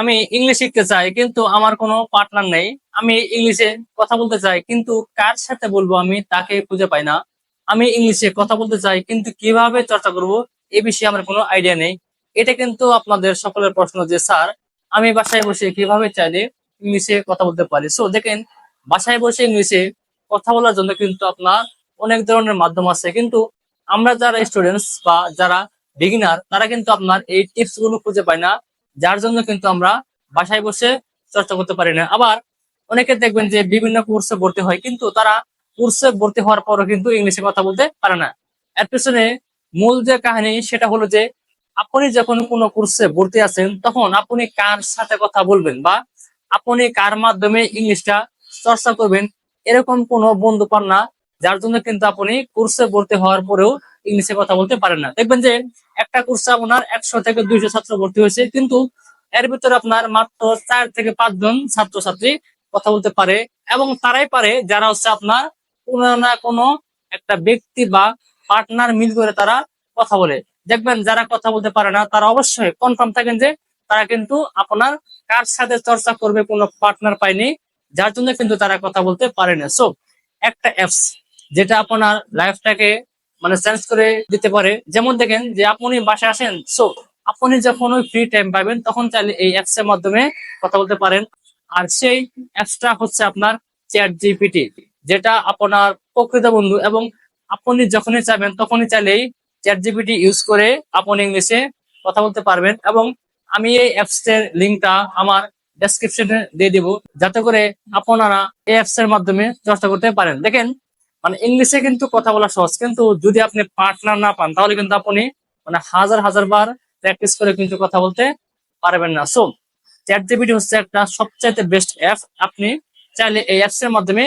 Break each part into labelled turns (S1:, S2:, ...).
S1: আমি ইংলিশ শিখতে চাই, কিন্তু আমার কোনো পার্টনার নেই। আমি ইংলিশে কথা বলতে চাই, কিন্তু কার সাথে বলব আমি তাকে খুঁজে পাই না। আমি ইংলিশে কথা বলতে চাই, কিন্তু কীভাবে চর্চা করব এ বিষয়ে আমার কোনো আইডিয়া নেই। এটা কিন্তু আপনাদের সকলের প্রশ্ন যে, স্যার, আমি বাসায় বসে কীভাবে চাইলে ইংলিশে কথা বলতে পারি? সো দেখেন, বাসায় বসে ইংলিশে কথা বলার জন্য কিন্তু আপনার অনেক ধরনের মাধ্যম আছে। কিন্তু আমরা যারা স্টুডেন্টস বা যারা বিগিনার তারা কিন্তু আপনার এই টিপসগুলো খুঁজে পায় না। যার জন্য কিন্তু আমরা বাসায় বসে চর্চা করতে পারি না। আবার অনেকে দেখবেন যে বিভিন্ন কোর্সে ভর্তি হয়, কিন্তু তারা কোর্সে ভর্তি হওয়ার পরও কিন্তু ইংলিশে কথা বলতে পারে না। এর পিছনে মূল যে কাহিনী, সেটা হলো যে আপনি যখন কোনো কোর্সে ভর্তি আছেন, তখন আপনি কার সাথে কথা বলবেন বা আপনি কার মাধ্যমে ইংলিশটা চর্চা করবেন, এরকম কোনো বন্ধু পান না, যার জন্য কিন্তু আপনি কোর্সে ভর্তি হওয়ার পরেও ইংলিশে কথা বলতে পারেন না। দেখবেন যে একটা কোর্সে আপনার একশো থেকে দুইশো ছাত্র ভর্তি হয়েছে, কিন্তু এর ভিতরে আপনার মাত্র চার থেকে পাঁচজন ছাত্রছাত্রী কথা বলতে পারে এবং তারাই পারে যারা হচ্ছে আপনার কোনো না কোনো একটা ব্যক্তি বা পার্টনার মিল করে তারা কথা বলে। দেখবেন যারা কথা বলতে পারে না, তারা অবশ্যই কনফার্ম থাকেন যে তারা কিন্তু আপনার কার সাথে চর্চা করবে কোনো পার্টনার পায়নি, যার জন্য কিন্তু তারা কথা বলতে পারে না। সো একটা অ্যাপস যেটা আপনার লাইফটাকে মানে চেঞ্জ করে দিতে পারে। যেমন দেখেন যে আপনি বাসায় আসেন সো আপনি যখন ওই ফ্রি টাইম পাবেন, তখন চাইলে এই অ্যাপস এর মাধ্যমে কথা বলতে পারেন। আর সেই অ্যাপসটা হচ্ছে আপনার চ্যাট জিপিটি যেটা আপনার প্রকৃত বন্ধু এবং আপনি যখনই চাইবেন তখনই চাইলেই চ্যাট জিপিটি ইউজ করে আপনি ইংলিশে কথা বলতে পারবেন এবং আমি এই অ্যাপস এর লিঙ্কটা আমার ডেসক্রিপশনে দিয়ে দিব, যাতে করে আপনারা এই অ্যাপস এর মাধ্যমে চর্চা করতে পারেন। দেখেন মানে ইংলিশে কিন্তু কথা বলা সহজ। কিন্তু যদি আপনি পার্টনার না পান, তাহলে কিন্তু আপনি মানে হাজার হাজার বার প্র্যাকটিস করে কিন্তু কথা বলতে পারবেন না। সো চ্যাট জিপিটি হচ্ছে একটা সবচাইতে বেস্ট অ্যাপ আপনি চাইলে এই অ্যাপস এর মাধ্যমে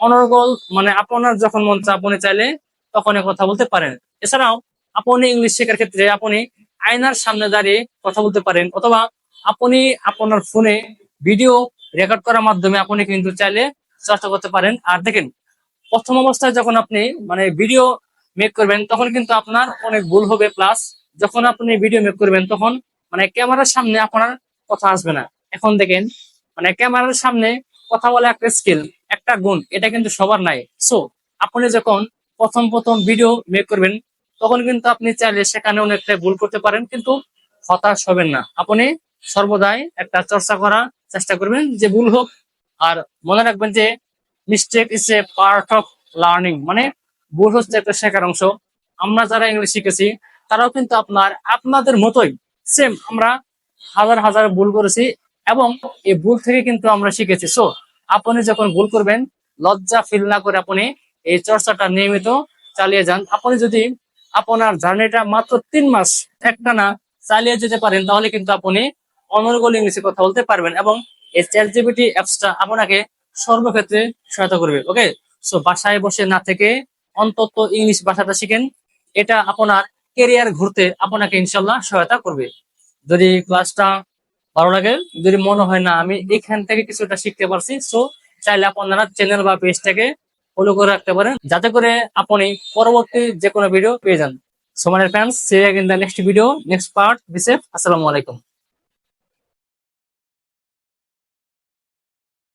S1: অনর্গল মানে আপনার যখন মন চায়, আপনি চাইলে তখনই কথা বলতে পারেন। এছাড়াও আপনি ইংলিশ শেখার ক্ষেত্রে আপনি আয়নার সামনে দাঁড়িয়ে কথা বলতে পারেন, অথবা আপনি আপনার ফোনে ভিডিও রেকর্ড করার মাধ্যমে আপনি কিন্তু চাইলে চর্চা করতে পারেন। আর দেখেন প্রথম অবস্থায় যখন আপনি মানে ভিডিও মেক করবেন, তখন কিন্তু আপনার অনেক ভুল হবে। প্লাস যখন আপনি ভিডিও মেক করবেন, তখন মানে ক্যামেরার সামনে আপনার কথা আসবে না। এখন দেখেন মানে ক্যামেরার সামনে কথা বলা একটা স্কিল একটা গুণ, এটা কিন্তু সবার নাই। সো আপনি যখন প্রথম প্রথম ভিডিও মেক করবেন, তখন কিন্তু আপনি চাইলে সেখানে অনেকটা ভুল করতে পারেন, কিন্তু হতাশ হবেন না। আপনি সর্বদাই একটা চর্চা করার চেষ্টা করবেন যে ভুল হোক, আর মনে রাখবেন যে mistake is a part of learning মানে ভুল হচ্ছে একটা শেখার অংশ। আমরা যারা ইংলিশ শিখেছি, তারাও কিন্তু আপনার, আপনাদের মতোই সেম আমরা হাজার হাজার ভুল করেছি এবং এই ভুল থেকে কিন্তু আমরা শিখেছি। সো আপনি যখন ভুল করবেন, লজ্জা ফিল না করে আপনি এই চর্চাটা নিয়মিত চালিয়ে যান। আপনি যদি আপনার জার্নিটা মাত্র তিন মাস একটা না চালিয়ে যেতে পারেন, তাহলে কিন্তু আপনি অনর্গল ইংলিশে কথা বলতে পারবেন এবং এই চ্যাট জিপিটি অ্যাপসটা আপনাকে সর্বক্ষেত্রে সহায়তা করবে ওকে সো বাসায় বসে না থেকে অন্তত ইংলিশ ভাষাটা শিখেন। এটা আপনার কেরিয়ার ঘুরতে আপনাকে ইনশাল্লাহ সহায়তা করবে। যদি ক্লাসটা ভালো লাগে, যদি মনে হয় না, আমি এখান থেকে কিছুটা শিখতে পারছি সো চাইলে আপনারা চ্যানেল বা পেজটাকে ফলো করে রাখতে পারেন। যাতে করে আপনি পরবর্তী যে কোনো ভিডিও পেয়ে যান। সো মানে friends see the next video next part বিসেফ আসসালামু আলাইকুম